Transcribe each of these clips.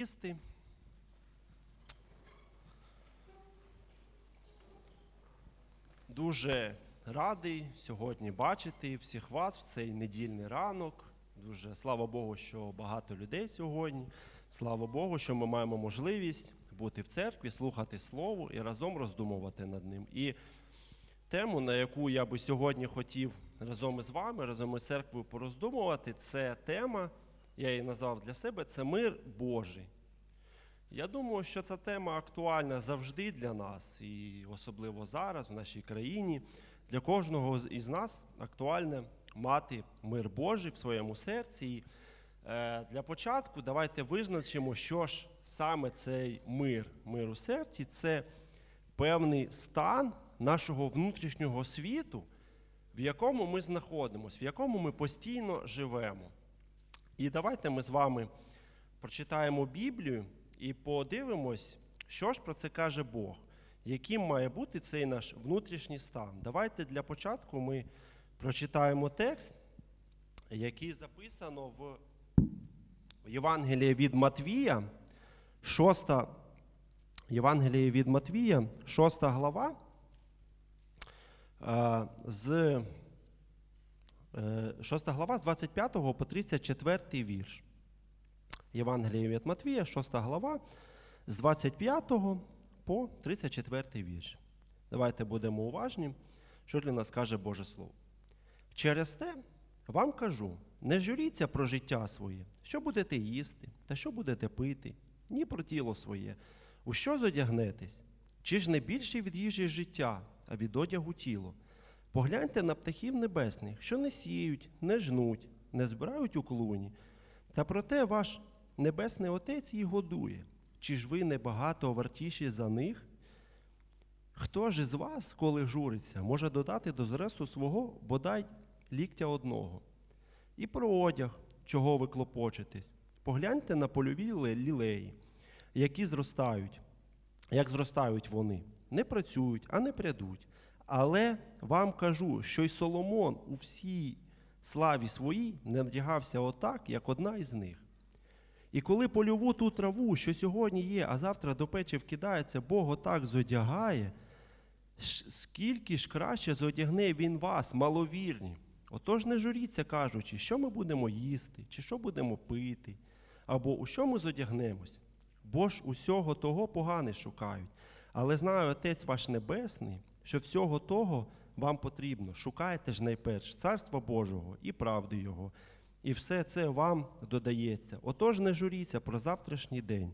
їсти. Дуже радий сьогодні бачити всіх вас в цей недільний ранок. Дуже слава Богу, що багато людей сьогодні. Слава Богу, що ми маємо можливість бути в церкві, слухати Слово і разом роздумувати над ним. І тему, на яку я би сьогодні хотів разом із вами, разом із церквою пороздумувати, це тема, я її назвав для себе, це мир Божий. Я думаю, що ця тема актуальна завжди для нас, і особливо зараз, в нашій країні. Для кожного із нас актуальне мати мир Божий в своєму серці. І е, для початку давайте визначимо, що ж саме цей мир, мир у серці це певний стан нашого внутрішнього світу, в якому ми знаходимося, в якому ми постійно живемо. І давайте ми з вами прочитаємо Біблію і подивимось, що ж про це каже Бог, яким має бути цей наш внутрішній стан. Давайте для початку ми прочитаємо текст, який записано в Євангелії від Матвія, 6 Євангеліє від Матвія, 6 глава, е, з 6 глава з 25 по 34 вірш. Євангеліє від Матвія, 6 глава, з 25 по 34 вірш. Давайте будемо уважні, що для нас каже Боже Слово. Через те вам кажу: не журіться про життя своє, що будете їсти, та що будете пити, ні про тіло своє, у що зодягнетесь, чи ж не більше від їжі життя, а від одягу тіло. Погляньте на птахів небесних, що не сіють, не жнуть, не збирають у клуні. Та проте ваш небесний Отець їх годує. Чи ж ви не багато вартіші за них? Хто ж із вас, коли журиться, може додати до зресту свого бодай ліктя одного? І про одяг, чого ви клопочетесь, погляньте на польові лілеї, які зростають, як зростають вони, не працюють, а не прядуть. Але вам кажу, що й Соломон у всій славі своїй не вдягався отак, як одна із них. І коли польову ту траву, що сьогодні є, а завтра до печі вкидається, Бог отак зодягає, скільки ж краще зодягне він вас, маловірні. Отож не журіться, кажучи, що ми будемо їсти, чи що будемо пити, або у що ми зодягнемось. Бо ж усього того погане шукають. Але знаю Отець ваш Небесний, що всього того вам потрібно. Шукайте ж найперш Царства Божого і правди Його, і все це вам додається. Отож не журіться про завтрашній день.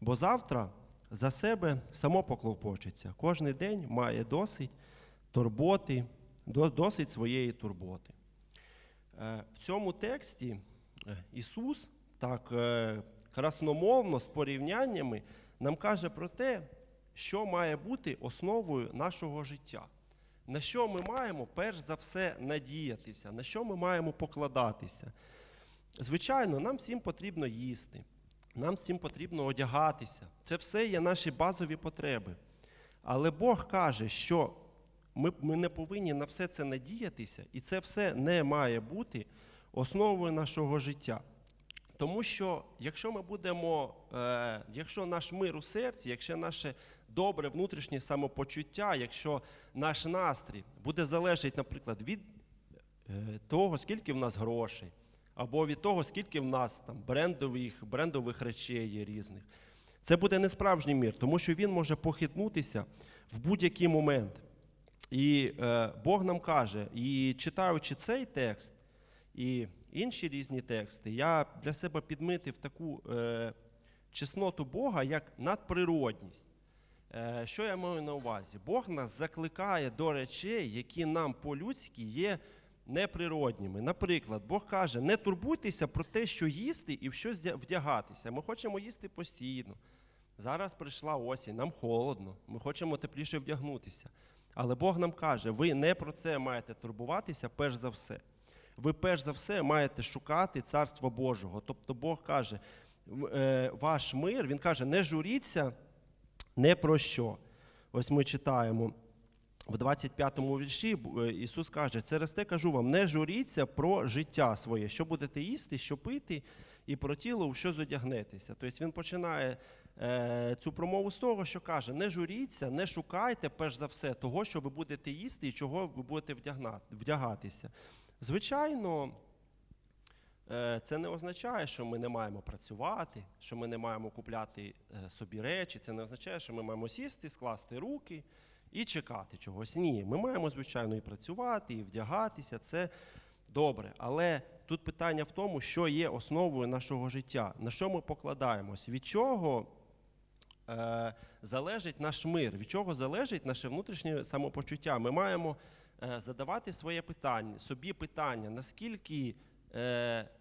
Бо завтра за себе само поклопочеться. Кожний день має досить турботи, досить своєї турботи. Е, В цьому тексті е, Ісус так е, красномовно з порівняннями нам каже про те, що має бути основою нашого життя. На що ми маємо перш за все надіятися, на що ми маємо покладатися. Звичайно, нам всім потрібно їсти, нам всім потрібно одягатися. Це все є наші базові потреби. Але Бог каже, що ми, ми не повинні на все це надіятися, і це все не має бути основою нашого життя. Тому що якщо ми будемо, е, якщо наш мир у серці, якщо наше добре внутрішнє самопочуття, якщо наш настрій буде залежати, наприклад, від е, того, скільки в нас грошей, або від того, скільки в нас там брендових, брендових речей є різних, це буде не справжній мир, тому що він може похитнутися в будь-який момент. І е, Бог нам каже, і читаючи цей текст і інші різні тексти, я для себе підмитив таку е, чесноту Бога як надприродність. Е, що я маю на увазі? Бог нас закликає до речей, які нам по-людськи є неприродніми. Наприклад, Бог каже: не турбуйтеся про те, що їсти і в що вдягатися. Ми хочемо їсти постійно. Зараз прийшла осінь, нам холодно, ми хочемо тепліше вдягнутися. Але Бог нам каже, ви не про це маєте турбуватися перш за все. Ви перш за все маєте шукати Царства Божого. Тобто Бог каже, е, ваш мир, Він каже, не журіться не про що. Ось ми читаємо в 25-му вірші е, Ісус каже: через те кажу вам, не журіться про життя своє, що будете їсти, що пити, і про тіло, у що зодягнетеся. Тобто він починає е, цю промову з того, що каже: не журіться, не шукайте, перш за все, того, що ви будете їсти і чого ви будете вдягатися. Звичайно, це не означає, що ми не маємо працювати, що ми не маємо купляти е, собі речі. Це не означає, що ми маємо сісти, скласти руки і чекати чогось. Ні, ми маємо, звичайно, і працювати, і вдягатися. Це добре. Але тут питання в тому, що є основою нашого життя, на що ми покладаємось, від чого е, залежить наш мир, від чого залежить наше внутрішнє самопочуття. Ми маємо е, задавати своє питання, собі питання, наскільки е,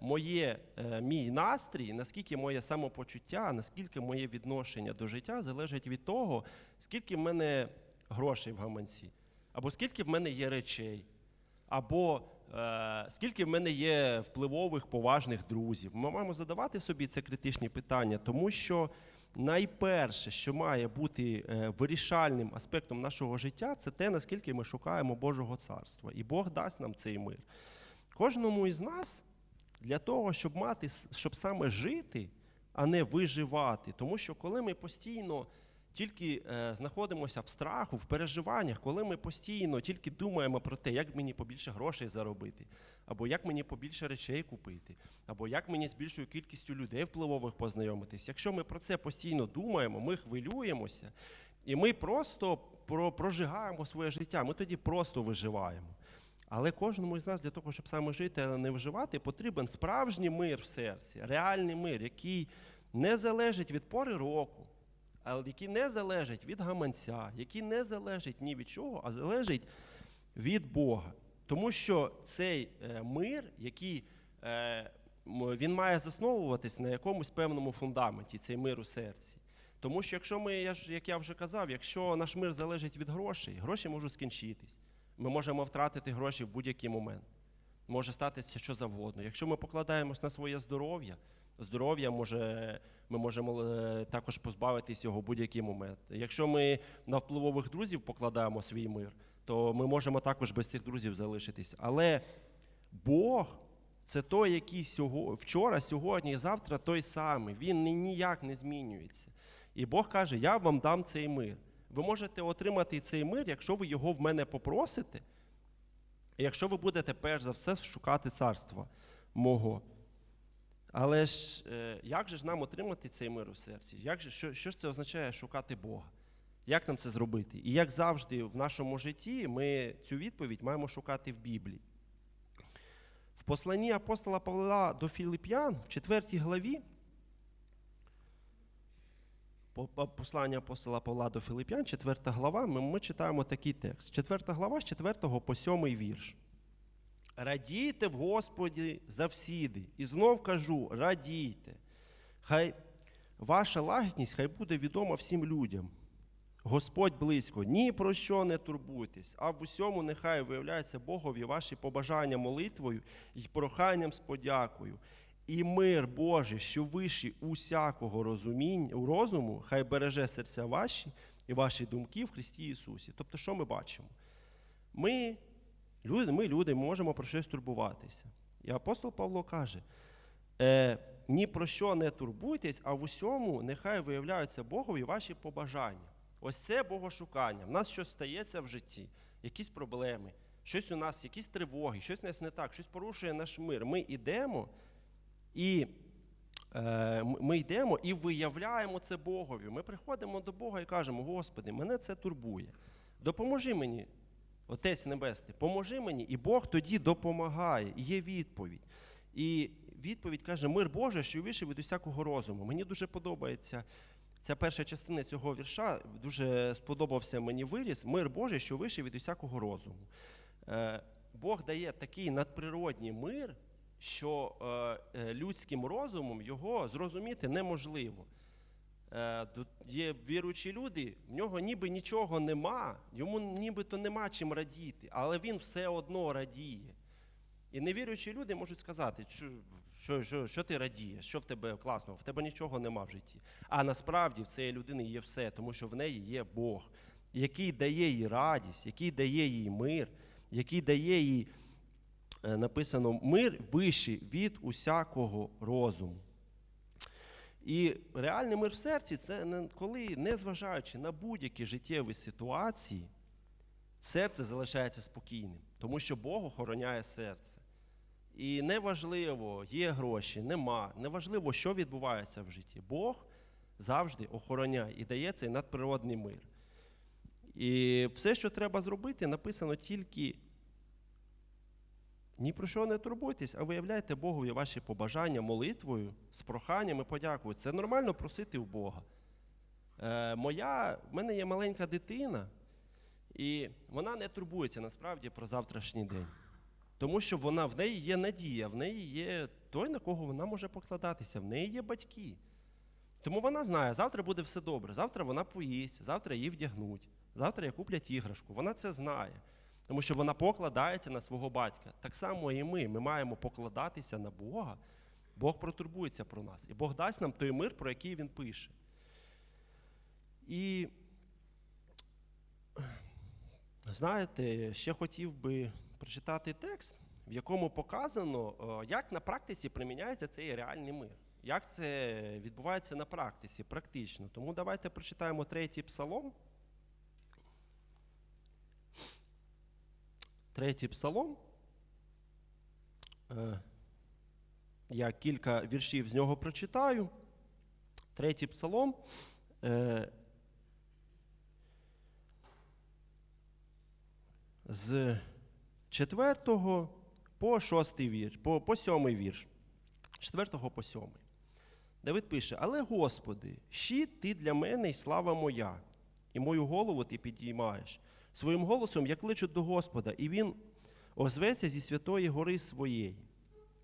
моє, е, мій настрій, наскільки моє самопочуття, наскільки моє відношення до життя залежить від того, скільки в мене грошей в гаманці, або скільки в мене є речей, або е, скільки в мене є впливових, поважних друзів. Ми маємо задавати собі це критичні питання, тому що найперше, що має бути е, вирішальним аспектом нашого життя, це те, наскільки ми шукаємо Божого царства. І Бог дасть нам цей мир. Кожному із нас для того, щоб мати, щоб саме жити, а не виживати. Тому що коли ми постійно тільки е, знаходимося в страху, в переживаннях, коли ми постійно тільки думаємо про те, як мені побільше грошей заробити, або як мені побільше речей купити, або як мені з більшою кількістю людей впливових познайомитись. Якщо ми про це постійно думаємо, ми хвилюємося, і ми просто прожигаємо своє життя, ми тоді просто виживаємо. Але кожному із нас для того, щоб саме жити, а не виживати, потрібен справжній мир в серці, реальний мир, який не залежить від пори року, але який не залежить від гаманця, який не залежить ні від чого, а залежить від Бога. Тому що цей е, мир, який е, він має засновуватись на якомусь певному фундаменті, цей мир у серці. Тому що якщо ми, як я вже казав, якщо наш мир залежить від грошей, гроші можуть скінчитись. Ми можемо втратити гроші в будь-який момент. Може статися що завгодно. Якщо ми покладаємось на своє здоров'я, здоров'я може, ми можемо е, також позбавитись його в будь-який момент. Якщо ми на впливових друзів покладаємо свій мир, то ми можемо також без цих друзів залишитись. Але Бог це той, який сього, вчора, сьогодні і завтра той самий. Він ніяк не змінюється. І Бог каже: Я вам дам цей мир. Ви можете отримати цей мир, якщо ви його в мене попросите, і якщо ви будете перш за все шукати царства мого. Але ж е, як же ж нам отримати цей мир у серці? Як же, що, що ж це означає шукати Бога? Як нам це зробити? І як завжди в нашому житті ми цю відповідь маємо шукати в Біблії. В посланні апостола Павла до Філип'ян в 4 главі, послання апостола Павла до Філип'ян, 4 глава, ми, ми читаємо такий текст. 4 глава з 4 по 7 вірш. Радійте в Господі завсіди. І знов кажу, радійте. Хай ваша лагідність хай буде відома всім людям. Господь близько, ні про що не турбуйтесь, а в усьому нехай виявляється Богові ваші побажання молитвою і проханням з подякою. І мир Божий, що вищий усякого розуміння, розуму, хай береже серця ваші і ваші думки в Христі Ісусі. Тобто, що ми бачимо? Ми люди, ми люди можемо про щось турбуватися. І апостол Павло каже: е, ні про що не турбуйтесь, а в усьому нехай виявляються Богові ваші побажання. Ось це богошукання. В нас щось стається в житті, якісь проблеми, щось у нас, якісь тривоги, щось у нас не так, щось порушує наш мир. Ми йдемо і е, ми йдемо і виявляємо це Богові. Ми приходимо до Бога і кажемо: Господи, мене це турбує. Допоможи мені, Отець Небесний, поможи мені, і Бог тоді допомагає. І є відповідь. І відповідь каже: Мир Божий, що вийшов від усякого розуму. Мені дуже подобається ця перша частина цього вірша. Дуже сподобався мені виріс. Мир Божий, що вийшов від усякого розуму. Е, Бог дає такий надприродній мир, що е, е, людським розумом його зрозуміти неможливо. Е, Є віруючі люди, в нього ніби нічого нема, йому нібито нема чим радіти, але він все одно радіє. І невіруючі люди можуть сказати, що, що, що, що ти радієш, що в тебе класного, в тебе нічого нема в житті. А насправді в цієї людини є все, тому що в неї є Бог, який дає їй радість, який дає їй мир, який дає їй, написано, мир вищий від усякого розуму. І реальний мир в серці це коли, незважаючи на будь-які життєві ситуації, серце залишається спокійним, тому що Бог охороняє серце. І неважливо, є гроші, нема, неважливо, що відбувається в житті. Бог завжди охороняє і дає цей надприродний мир. І все, що треба зробити, написано тільки ні про що не турбуйтесь, а виявляйте Богові ваші побажання молитвою, з проханням і подякою. Це нормально просити в Бога. Е, моя, в мене є маленька дитина, і вона не турбується насправді про завтрашній день. Тому що вона, в неї є надія, в неї є той, на кого вона може покладатися, в неї є батьки. Тому вона знає, завтра буде все добре, завтра вона поїсть, завтра її вдягнуть, завтра їй куплять іграшку. Вона це знає, тому що вона покладається на свого батька. Так само і ми. Ми маємо покладатися на Бога. Бог протурбується про нас. І Бог дасть нам той мир, про який Він пише. І знаєте, ще хотів би прочитати текст, в якому показано, е, як на практиці приміняється цей реальний мир. Як це відбувається на практиці, практично. Тому давайте прочитаємо третій псалом. Третій псалом. Е, Я кілька віршів з нього прочитаю. Третій псалом. е, З 4 по 6 вірш, по, по 7 вірш. 4 по 7. Давид пише: Але Господи, щит ти для мене і слава моя, і мою голову ти підіймаєш. Своїм голосом я кличу до Господа, і Він озветься зі святої гори своєї.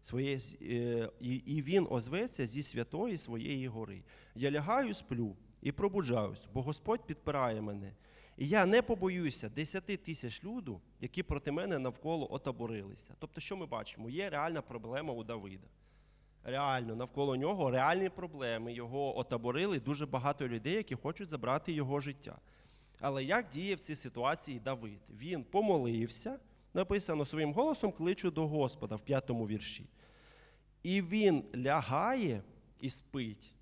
Своє, е, і, він озветься зі святої своєї гори. Я лягаю, сплю і пробуджаюсь, бо Господь підпирає мене. І я не побоюся десяти тисяч люду, які проти мене навколо отаборилися. Тобто, що ми бачимо? Є реальна проблема у Давида. Реально, навколо нього реальні проблеми. Його отаборили дуже багато людей, які хочуть забрати його життя. Але як діє в цій ситуації Давид? Він помолився, написано своїм голосом кличу до Господа в п'ятому вірші. І він лягає і спить.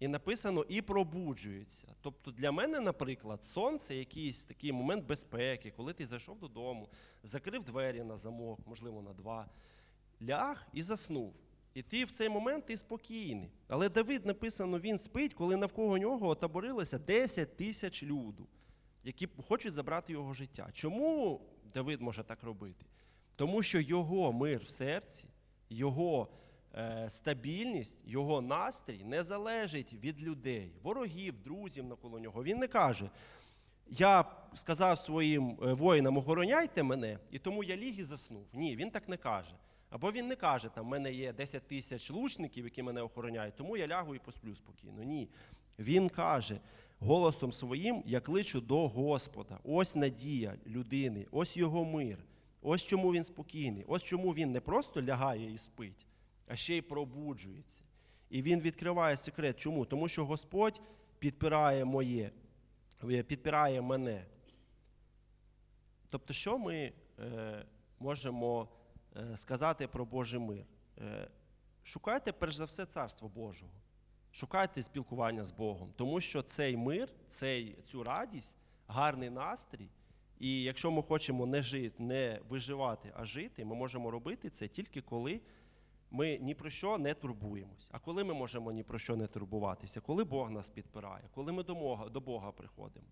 І написано і пробуджується. Тобто для мене, наприклад, сон це якийсь такий момент безпеки, коли ти зайшов додому, закрив двері на замок, можливо, на два, ляг і заснув. І ти в цей момент ти спокійний. Але Давид написано, він спить, коли навколо нього отаборилося 10 тисяч люду, які хочуть забрати його життя. Чому Давид може так робити? Тому що його мир в серці, його е, стабільність, його настрій не залежить від людей, ворогів, друзів навколо нього. Він не каже: я сказав своїм е, воїнам, охороняйте мене, і тому я ліг і заснув. Ні, він так не каже. Або він не каже, там в мене є 10 тисяч лучників, які мене охороняють, тому я лягу і посплю спокійно. Ні. Він каже голосом своїм: я кличу до Господа. Ось надія людини, ось його мир, ось чому він спокійний, ось чому він не просто лягає і спить, а ще й пробуджується. І він відкриває секрет. Чому? Тому що Господь підпирає моє, е, підпирає мене. Тобто, що ми е, можемо сказати про Божий мир? Е, шукайте перш за все царство Божого. Шукайте спілкування з Богом, тому що цей мир, цей, цю радість, гарний настрій. І якщо ми хочемо не жити, не виживати, а жити, ми можемо робити це тільки коли ми ні про що не турбуємось. А коли ми можемо ні про що не турбуватися, коли Бог нас підпирає, коли ми до Бога, до Бога приходимо.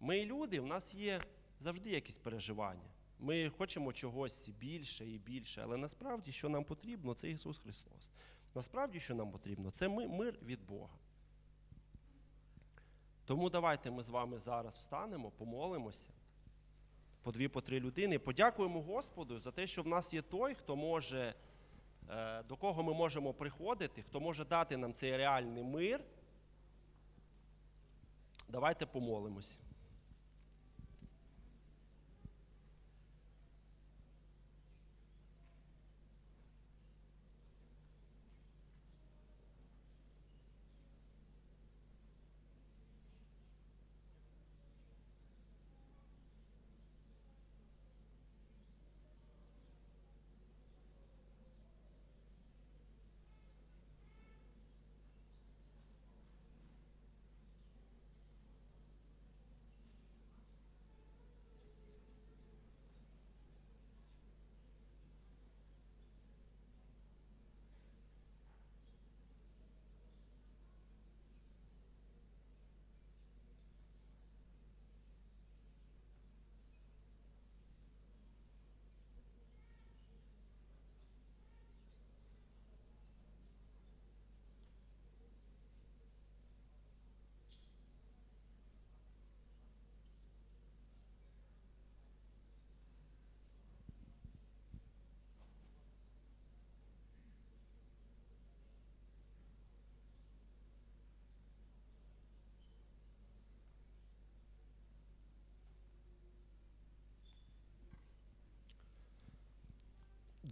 Ми люди, в нас є завжди якісь переживання. Ми хочемо чогось більше і більше, але насправді, що нам потрібно, це Ісус Христос. Насправді, що нам потрібно, це мир від Бога. Тому давайте ми з вами зараз встанемо, помолимося по дві, по три людини. Подякуємо Господу за те, що в нас є той, хто може, е, до кого ми можемо приходити, хто може дати нам цей реальний мир. Давайте помолимось.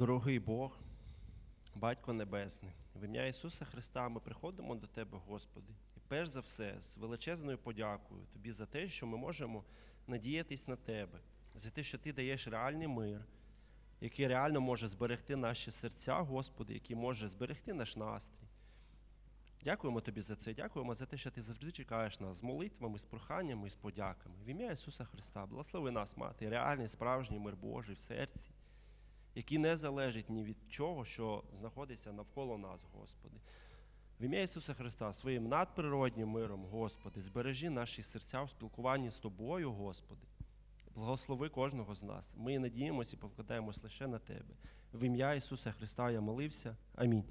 Дорогий Бог, Батько Небесний, в ім'я Ісуса Христа ми приходимо до Тебе, Господи. І перш за все, з величезною подякою Тобі за те, що ми можемо надіятись на Тебе, за те, що Ти даєш реальний мир, який реально може зберегти наші серця, Господи, який може зберегти наш настрій. Дякуємо Тобі за це. Дякуємо за те, що ти завжди чекаєш нас з молитвами, з проханнями, з подяками. В ім'я Ісуса Христа, благослови нас, мати, реальний справжній мир Божий в серці, який не залежить ні від чого, що знаходиться навколо нас, Господи. В ім'я Ісуса Христа, своїм надприроднім миром, Господи, збережи наші серця в спілкуванні з Тобою, Господи. Благослови кожного з нас. Ми надіємося і покладаємось лише на Тебе. В ім'я Ісуса Христа я молився. Амінь.